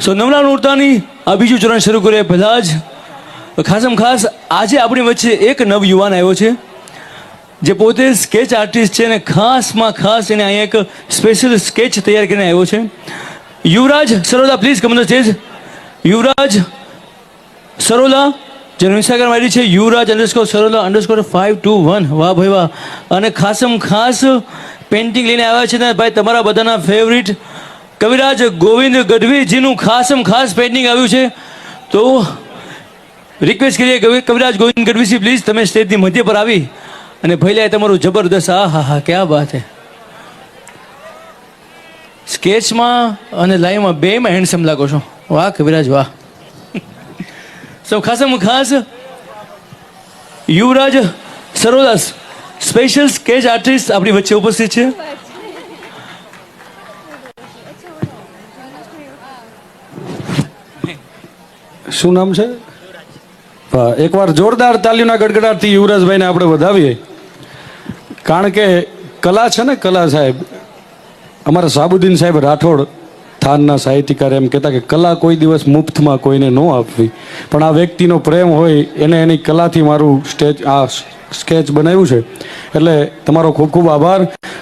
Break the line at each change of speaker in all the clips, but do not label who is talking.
સો નવલા નોરતાની આ બીજું ચરણ શરૂ કરીએ પહેલાં જ. ખાસમ ખાસ આજે આપણી વચ્ચે એક નવ યુવાન આવ્યો છે, જે પોતે સ્કેચ આર્ટિસ્ટ છે અને ખાસમાં ખાસ એને અહીંયા એક સ્પેશિયલ સ્કેચ તૈયાર કરીને આવ્યો છે. યુવરાજ સરોલા, પ્લીઝ કમ સ્ટેજ યુવરાજ સરોલા, જેનું ઇન્સ્ટાગ્રામ આઈડી છે, Yuvraj underscore Sarola underscore five two one વાહ ભાઈ વાહ. અને ખાસમ ખાસ પેઇન્ટિંગ લઈને આવ્યા છે ને ભાઈ, તમારા બધાના ફેવરિટ કવિરાજ ગોવિંદ ગઢવીજીનું ખાસમ ખાસ પેઇન્ટિંગ આવ્યું છે. તો રિક્વેસ્ટ કરીએ કવિ, કવિરાજ ગોવિંદ ગઢવીજી પ્લીઝ તમે સ્ટેજની મધ્ય પર આવી અને ભૈલાએ તમારું જબરદસ્ત, આ હા હા, ક્યાં વાત હે. સ્કેચમાં અને લાઈવમાં બેમાં હેન્ડસમ લાગો છો. વાહ, કવિરાજ, વાહ. સૌ ખાસમ ખાસ. યુવરાજ સરોદાસ સ્પેશિયલ સ્કેચ આર્ટિસ્ટ આપણી વચ્ચે ઉપસ્થિત છે.
શું નામ છે? એકવાર જોરદાર તાલીઓના ગડગડાટથી યુવરાજભાઈને આપણે વધાવીએ. કારણ કે કલા છે ને, કલા સાહેબ. અમારા સાબુદ્દીન સાહેબ રાઠોડ થાનના સાહિત્યકાર એમ કહેતા કે કલા કોઈ દિવસ મુફ્તમાં કોઈને ન આપવી. પણ આ વ્યક્તિનો પ્રેમ હોય, એને એની કલાથી મારું સ્ટેજ, આ સ્કેચ બનાવ્યું છે. એટલે તમારો ખૂબ ખૂબ આભાર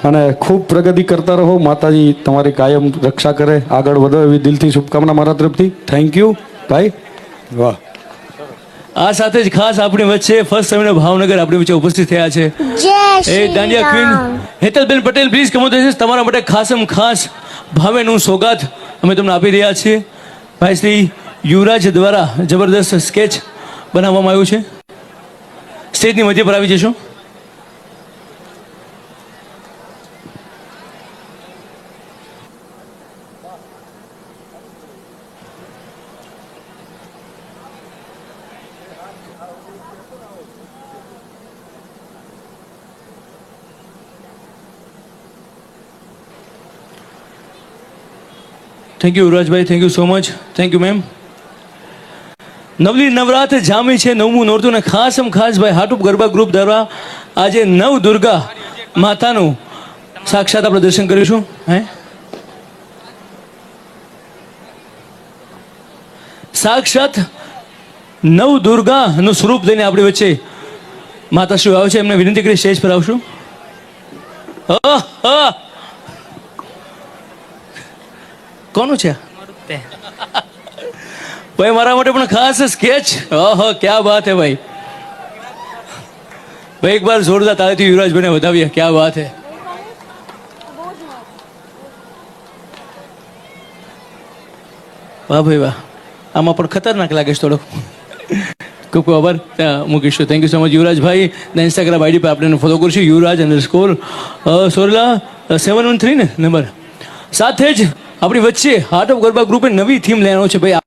અને ખૂબ પ્રગતિ કરતા રહો. માતાજી તમારી કાયમ રક્ષા કરે. આગળ વધો એવી દિલથી શુભકામના મારા તરફથી. થેન્ક યુ ભાઈ વાહ.
આ સાથે જ ખાસ આપણી વચ્ચે ફર્સ્ટ સમયને ભાવનગર આપણી વચ્ચે ઉપસ્થિત થયા છે.
જય
એ દાંડિયા ક્વીન હેતલબેન પટેલ પ્લીઝ કમો તમારા માટે ખાસમ ખાસ ભાવેનું સોગાત અમે તમને આપી રહ્યા છીએ. ભાઈ શ્રી યુવરાજ દ્વારા જબરદસ્ત સ્કેચ બનાવવામાં આવ્યું છે. સ્ટેજની મધ્ય પર આવી જશો. Thank you યુવરાજભાઈ thank you so much thank you ma'am નવલી નવરાત જામી છે. નવમું નોરતું ને ખાસમ ખાસ ભાઈ હાટુપ ગરબા ગ્રુપ દ્વારા આજે નવ દુર્ગા માતાનું સાક્ષાત આપણે દર્શન કરીશું. હે? સાક્ષાત નવ દુર્ગાનું સ્વરૂપ લઈને આપણી વચ્ચે માતાશ્રી આવે છે. એમને વિનંતી કરી સ્ટેજ પર આવશું. હ આહ. કોનું છે? ભાઈ, મારા માટે પણ ખાસ સ્કેચ ઓહો, ક્યાં બાત હે ભાઈ? ભાઈ એક વાર જોરદાર તાળીથી યુવરાજભાઈને વધાવીએ. ક્યાં વાત હે? વાહ ભાઈ, વાહ. આમાં પણ ખતરનાક લાગે છે થોડોક. ખૂબ ખૂબ આભાર. મૂકીશું. થેન્ક યુ સો મચ યુવરાજભાઈ ના ઇન્સ્ટાગ્રામ આઈડી પર આપણે ફોલો કરીશું, Yuvraj underscore Sorala seven one three ને નંબર સાથે જ આપણી વચ્ચે હાર્ટ ઓફ ગરબા ગ્રુપે નવી થીમ લેવાનો છે ભાઈ.